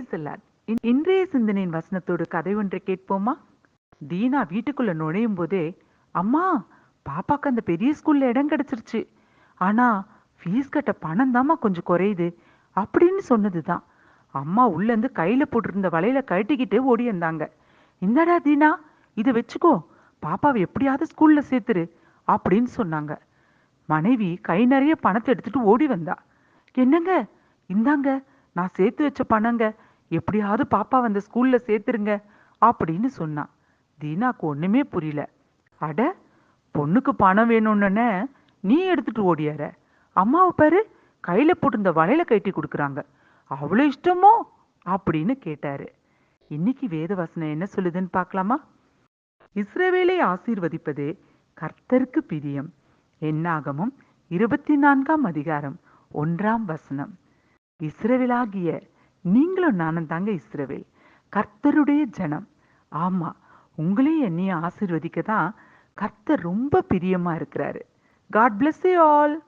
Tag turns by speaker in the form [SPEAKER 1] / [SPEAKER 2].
[SPEAKER 1] பிரைசல்லாட் இன்றைய சிந்தனையின் வசனத்தோடு கதை ஒன்றை கேட்போமா? தீனா வீட்டுக்குள்ள நுழையும் போதே அம்மா பாப்பாக்கு அந்த பெரிய ஸ்கூல்ல இடம் கிடைச்சிருச்சு. ஆனா ஃபீஸ் கட்ட பணம் தாம்மா கொஞ்சம் குறையுது அப்படின்னு சொன்னதுதான். அம்மா உள்ள இருந்து கையில போட்டிருந்த வலையில கட்டிக்கிட்டு ஓடி இருந்தாங்க இந்தடா தீனா இதை வச்சுக்கோ. பாப்பாவை எப்படியாவது ஸ்கூல்ல சேர்த்துரு அப்படின்னு சொன்னாங்க. மனைவி கை நிறைய பணத்தை எடுத்துட்டு ஓடி வந்தா. என்னங்க? இந்தாங்க நான் சேர்த்து வச்ச பணங்க. எப்படியாவது பாப்பா அந்த ஸ்கூல்ல சேர்த்துருங்க அப்படின்னு சொன்னா. தீனாக்கு ஒண்ணுமே புரியல. அட பொண்ணுக்கு பணம் வேணும்னு நீ எடுத்துட்டு ஓடியார. அம்மாவை பாரு கையில போட்டிருந்த வலையில கட்டி கொடுக்குறாங்க. அவ்வளோ இஷ்டமோ? அப்படின்னு கேட்டாரு. இன்னைக்கு வேத வசனம் என்ன சொல்லுதுன்னு பார்க்கலாமா? இஸ்ரவேலை ஆசீர்வதிப்பதே கர்த்தருக்கு பிரியம். என்னாகமும் இருபத்தி நான்காம் அதிகாரம் ஒன்றாம் வசனம். இஸ்ரவேலாகிய நீங்களும் நானும் தாங்க இஸ்ரவேல். கர்த்தருடைய ஜனம். ஆமா உங்களையும் என்னையும் ஆசீர்வதிக்க தான் கர்த்தர் ரொம்ப பிரியமா இருக்கிறாரு. God bless you all